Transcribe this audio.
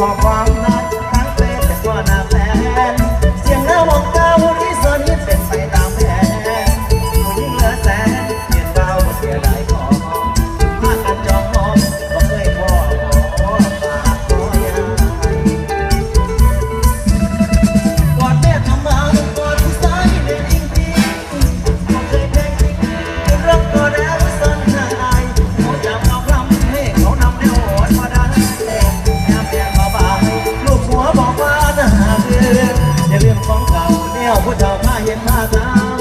for one. เห็นท่าทาง